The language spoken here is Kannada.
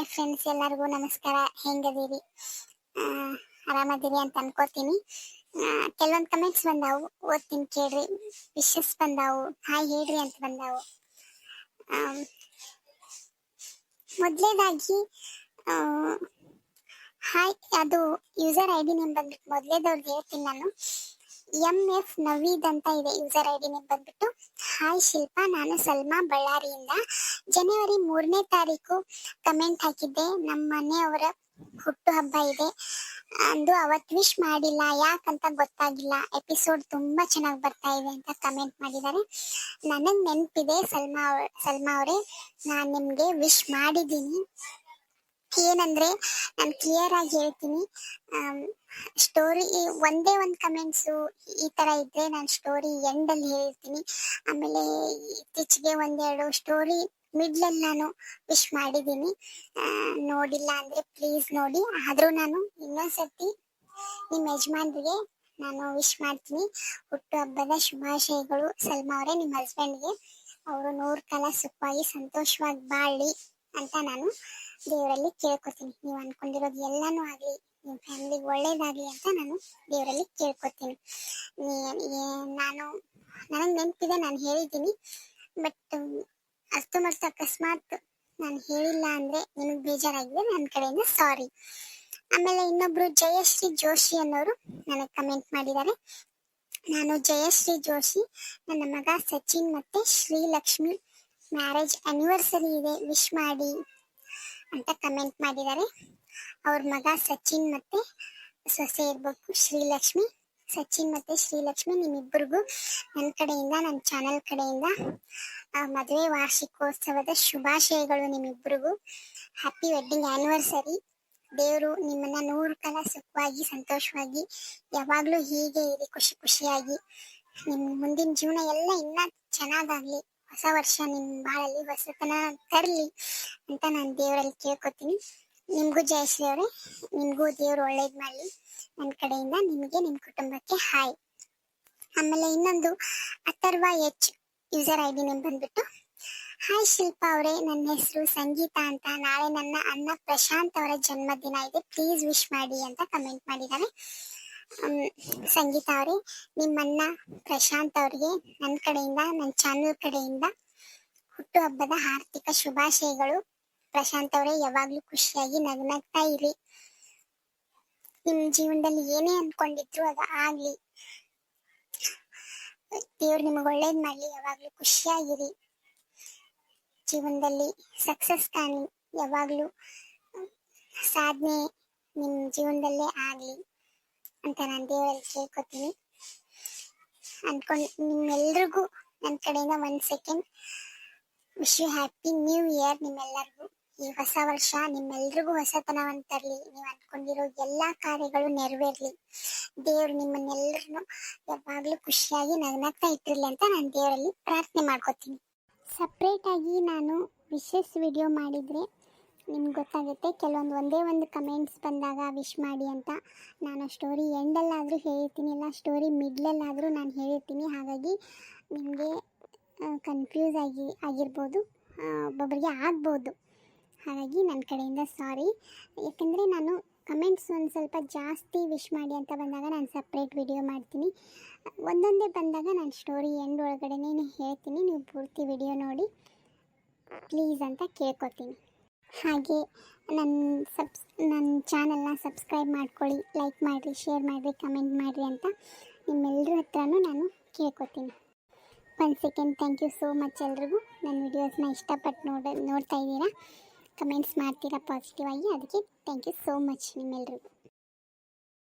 ಹಾಯ್ ಫ್ರೆಂಡ್ಸ್ ಎಲ್ಲರಿಗೂ ನಮಸ್ಕಾರ. ಹೆಂಗದೀರಿ? ಆರಾಮದಿರಿ ಅಂತ ಅನ್ಕೋತೀನಿ. ಕೆಲವೊಂದು ಕಮೆಂಟ್ಸ್ ಬಂದಾವು. ಓದ್ತೀನಿ ಕೇಳ್ರಿ. ವಿಶಸ್ ಬಂದಾವು. ಹಾಯ್ ಹೇಳ್ರಿ ಅಂತ ಬಂದಾವು. ಮೊದಲೇದಾಗಿ ಹಾಯ್ ಅದು ಯೂಸರ್ ಐ ಡಿ ನೇಮ್ ಬಂದ್ಬಿಟ್ಟು ಮೊದಲೇದವ್ರಿಗೆ ಹೇಳ್ತೀನಿ ನಾನು. ಎಂ ಎಫ್ ನವೀದ್ ಅಂತ ಇದೆ ಯೂಸರ್ ಐ ಡಿ ನೇಮ್ ಬಂದ್ಬಿಟ್ಟು. ಹಾಯ್ ಶಿಲ್ಪಾ, ನಾನು ಸಲ್ಮಾ ಬಳ್ಳಾರಿಯಿಂದ. ಜನವರಿ ಮೂರನೇ ತಾರೀಕು ಕಮೆಂಟ್ ಹಾಕಿದ್ದೆ. ನಮ್ಮ ಮನೆಯವರ ಹುಟ್ಟು ಹಬ್ಬ ಇದೆ. ಅಂದು ಅವತ್ತು ವಿಶ್ ಮಾಡಿಲ್ಲ, ಯಾಕಂತ ಗೊತ್ತಾಗಿಲ್ಲ. ಎಪಿಸೋಡ್ ತುಂಬಾ ಚೆನ್ನಾಗಿ ಬರ್ತಾ ಇದೆ ಅಂತ ಕಮೆಂಟ್ ಮಾಡಿದ್ದಾರೆ. ನನಗ್ ನೆನಪಿದೆ ಸಲ್ಮಾ ಸಲ್ಮಾ ಅವರೇ. ನಾನು ನಿಮ್ಗೆ ವಿಶ್ ಮಾಡಿದ್ದೀನಿ. ಏನಂದ್ರೆ ನಾನು ಕ್ಲಿಯರ್ ಆಗಿ ಹೇಳ್ತೀನಿ. ಸ್ಟೋರಿ ಒಂದೇ ಒಂದು ಕಮೆಂಟ್ಸು ಈ ತರ ಇದ್ರೆ ನಾನು ಸ್ಟೋರಿ ಎಂಡಲ್ಲಿ ಹೇಳ್ತೀನಿ. ಆಮೇಲೆ ಇತ್ತೀಚೆಗೆ ಒಂದೆರಡು ಸ್ಟೋರಿ ಮಿಡ್ಲಲ್ಲಿ ನಾನು ವಿಶ್ ಮಾಡಿದ್ದೀನಿ. ನೋಡಿಲ್ಲ ಅಂದ್ರೆ ಪ್ಲೀಸ್ ನೋಡಿ. ಆದರೂ ನಾನು ಇನ್ನೊಂದ್ಸತಿ ನಿಮ್ಮ ಯಜಮಾನ್ರಿಗೆ ನಾನು ವಿಶ್ ಮಾಡ್ತೀನಿ. ಹುಟ್ಟು ಹಬ್ಬದ ಶುಭಾಶಯಗಳು. ಸಲ್ಮಾ ಅವರೇ ನಿಮ್ಮ ಹಸ್ಬೆಂಡ್ಗೆ ಅವರು ನೂರು ಕಾಲ ಸುಖವಾಗಿ ಸಂತೋಷವಾಗಿ ಬಾಳಿ. ಅಂತ ನಾನು ದೇವರಲ್ಲಿ ಕೇಳ್ಕೊತೀನಿ. ನೀವು ಅನ್ಕೊಂಡಿರೋದು ಎಲ್ಲಾನು ಆಗ್ಲಿ ನಿಮ್ಮ ಫ್ಯಾಮಿಲಿಗೆ ಒಳ್ಳೇದಾಗ್ಲಿ ಅಂತ ನಾನು ದೇವರಲ್ಲಿ ಕೇಳ್ಕೊತೀನಿ. ನಾನು ನನಗೆ ನೆನಪಿದೆ, ನಾನು ಹೇಳಿದ್ದೀನಿ. ಬಟ್ ಅಷ್ಟು ಮತ್ತು ಅಕಸ್ಮಾತ್ ನಾನು ಹೇಳಿಲ್ಲ ಅಂದ್ರೆ ನಿಮಗೆ ಬೇಜಾರಾಗಿದೆ ನನ್ನ ಕಡೆಯಿಂದ ಸಾರಿ ಆಮೇಲೆ ಇನ್ನೊಬ್ರು ಜಯಶ್ರೀ ಜೋಶಿ ಅನ್ನೋರು ನನಗೆ ಕಮೆಂಟ್ ಮಾಡಿದ್ದಾರೆ. ನಾನು ಜಯಶ್ರೀ ಜೋಶಿ, ನನ್ನ ಮಗ ಸಚಿನ್ ಮತ್ತೆ ಶ್ರೀಲಕ್ಷ್ಮಿ ಮ್ಯಾರೇಜ್ ಆನಿವರ್ಸರಿ ಇದೆ ವಿಶ್ ಮಾಡಿ ಅಂತ ಕಮೆಂಟ್ ಮಾಡಿದ್ದಾರೆ. ಅವ್ರ ಮಗ ಸಚಿನ್ ಮತ್ತೆ ಸೊಸೆ ಇರ್ಬೇಕು, ಶ್ರೀಲಕ್ಷ್ಮಿ. ಸಚಿನ್ ಮತ್ತೆ ಶ್ರೀಲಕ್ಷ್ಮಿ ನಿಮ್ಮಿಬ್ಬರಿಗೂ ನನ್ನ ಕಡೆಯಿಂದ ನನ್ನ ಚಾನೆಲ್ ಕಡೆಯಿಂದ ಮದುವೆ ವಾರ್ಷಿಕೋತ್ಸವದ ಶುಭಾಶಯಗಳು ನಿಮ್ಮಿಬ್ಬರಿಗೂ. ಹ್ಯಾಪಿ ವೆಡ್ಡಿಂಗ್ ಆನಿವರ್ಸರಿ ದೇವರು ನಿಮ್ಮನ್ನ ನೂರು ಕಾಲ ಸುಖವಾಗಿ, ಸಂತೋಷವಾಗಿ, ಯಾವಾಗಲೂ ಹೀಗೆ ಇರಿ, ಖುಷಿ ಖುಷಿಯಾಗಿ. ನಿಮ್ಮ ಮುಂದಿನ ಜೀವನ ಎಲ್ಲ ಇನ್ನ ಚೆನ್ನಾಗಾಗ್ಲಿ. ಹೊಸ ವರ್ಷ ನಿಮ್ ಬಾಳಲ್ಲಿ ಹೊಸತನ ತರಲಿ ಅಂತ ನಾನು ದೇವರಲ್ಲಿ ಕೇಳ್ಕೊತೀನಿ. ನಿಮಗೂ ಜಯಶ್ರೀ ಅವರೇ. ನಿಮಗೂ ದೇವ್ರು ಒಳ್ಳೇದು ಮಾಡಲಿ. ನನ್ನ ಕಡೆಯಿಂದ ನಿಮಗೆ ನಿಮ್ಮ ಕುಟುಂಬಕ್ಕೆ ಹಾಯ್. ಆಮೇಲೆ ಇನ್ನೊಂದು Atharva H user I D name ಬಂದ್ಬಿಟ್ಟು. ಹಾಯ್ ಶಿಲ್ಪಾ ಅವರೇ ನನ್ನ ಹೆಸರು ಸಂಗೀತ ಅಂತ. ನಾಳೆ ನನ್ನ ಅಣ್ಣ ಪ್ರಶಾಂತ್ ಅವರ ಜನ್ಮದಿನ ಇದೆ. ಪ್ಲೀಸ್ ವಿಶ್ ಮಾಡಿ ಅಂತ ಕಮೆಂಟ್ ಮಾಡಿದ್ದಾರೆ ಸಂಗೀತ ಅವ್ರಿ ನಿಮ್ಮನ್ನ ಪ್ರಶಾಂತ್ ಅವ್ರಿಗೆ ನನ್ನ ಕಡೆಯಿಂದ ನನ್ನ ಚಾನಲ್ ಕಡೆಯಿಂದ ಹುಟ್ಟುಹಬ್ಬದ ಆರ್ಥಿಕ ಶುಭಾಶಯಗಳು. ಪ್ರಶಾಂತ್ ಅವರೇ, ಯಾವಾಗ್ಲೂ ಖುಷಿಯಾಗಿ ನಗ್ನಗ್ತಾ ಇರಿ. ನಿಮ್ ಜೀವನದಲ್ಲಿ ಏನೇ ಅನ್ಕೊಂಡಿದ್ರು ಅದು ಆಗ್ಲಿ. ದೇವ್ರು ನಿಮಗೆ ಒಳ್ಳೇದ್ ಮಾಡ್ಲಿ, ಯಾವಾಗ್ಲೂ ಖುಷಿಯಾಗಿರಿ. ಜೀವನದಲ್ಲಿ ಸಕ್ಸಸ್ ಕಾಣಿ ಯಾವಾಗ್ಲೂ ಸಾಧನೆ ನಿಮ್ ಜೀವನದಲ್ಲೇ ಆಗ್ಲಿ. ಅಂತ ನಾನು ದೇವರಲ್ಲಿ ಕೇಳ್ಕೊತೀನಿ. ಅಂದ್ಕೊಂಡು ನಿಮ್ಮೆಲ್ರಿಗೂ ನನ್ನ ಕಡೆಯಿಂದ one second wish you happy new year ನಿಮ್ಮೆಲ್ಲರಿಗೂ. ಈ ಹೊಸ ವರ್ಷ ನಿಮ್ಮೆಲ್ರಿಗೂ ಹೊಸತನವನ್ನು ತರಲಿ. ನೀವು ಅಂದ್ಕೊಂಡಿರೋ ಎಲ್ಲ ಕಾರ್ಯಗಳು ನೆರವೇರಲಿ. ದೇವ್ರು ನಿಮ್ಮನ್ನೆಲ್ಲರನ್ನು ಯಾವಾಗಲೂ ಖುಷಿಯಾಗಿ ನಗ್ನಗ್ತಾ ಇಟ್ಟಿರಲಿ ಅಂತ ನಾನು ದೇವರಲ್ಲಿ ಪ್ರಾರ್ಥನೆ ಮಾಡ್ಕೊತೀನಿ. ಸಪ್ರೇಟಾಗಿ ನಾನು ವಿಶೇಷ ವಿಡಿಯೋ ಮಾಡಿದ್ರೆ ನಿಮ್ಗೆ ಗೊತ್ತಾಗುತ್ತೆ ಕೆಲವೊಂದು ಒಂದೇ ಒಂದು ಕಮೆಂಟ್ಸ್ ಬಂದಾಗ ವಿಶ್ ಮಾಡಿ ಅಂತ ನಾನು ಸ್ಟೋರಿ ಎಂಡಲ್ಲಾದರೂ ಹೇಳಿರ್ತೀನಿ ಇಲ್ಲ ಸ್ಟೋರಿ ಮಿಡ್ಲಲ್ಲಾದರೂ ನಾನು ಹೇಳಿರ್ತೀನಿ ಹಾಗಾಗಿ ನಿಮಗೆ ಕನ್ಫ್ಯೂಸ್ ಆಗಿ, ಆಗಿರ್ಬೋದು ಒಬ್ಬೊಬ್ಬರಿಗೆ ಆಗ್ಬೋದು. ಹಾಗಾಗಿ ನನ್ನ ಕಡೆಯಿಂದ ಸಾರಿ ಯಾಕಂದರೆ ನಾನು ಕಮೆಂಟ್ಸ್ ಒಂದು ಸ್ವಲ್ಪ ಜಾಸ್ತಿ ವಿಶ್ ಮಾಡಿ ಅಂತ ಬಂದಾಗ ನಾನು ಸಪ್ರೇಟ್ ವಿಡಿಯೋ ಮಾಡ್ತೀನಿ. ಒಂದೊಂದೇ ಬಂದಾಗ ನಾನು ಸ್ಟೋರಿ ಎಂಡ್ ಒಳಗಡೆನೇ ಹೇಳ್ತೀನಿ, ನೀವು ಪೂರ್ತಿ ವಿಡಿಯೋ ನೋಡಿ ಪ್ಲೀಸ್ ಅಂತ ಕೇಳ್ಕೊತೀನಿ. ಹಾಗೆ ನನ್ನ ಸಬ್ಸ್ ನನ್ನ ಚಾನಲ್ನ ಸಬ್ಸ್ಕ್ರೈಬ್ ಮಾಡ್ಕೊಳ್ಳಿ, ಲೈಕ್ ಮಾಡಿರಿ, ಶೇರ್ ಮಾಡಿರಿ, ಕಮೆಂಟ್ ಮಾಡಿರಿ ಅಂತ ನಿಮ್ಮೆಲ್ಲರ ಹತ್ರನೂ ನಾನು ಕೇಳ್ಕೊತೀನಿ. One second thank you so much ಎಲ್ರಿಗೂ. ನನ್ನ ವಿಡಿಯೋಸ್ನ ಇಷ್ಟಪಟ್ಟು ನೋಡ, ನೋಡ್ತಾ ಇದ್ದೀರಾ? ಕಮೆಂಟ್ಸ್ ಮಾಡ್ತೀರಾ ಪಾಸಿಟಿವ್ ಆಗಿ? ಅದಕ್ಕೆ ಥ್ಯಾಂಕ್ ಯು ಸೋ ಮಚ್ ನಿಮ್ಮೆಲ್ರಿಗೂ.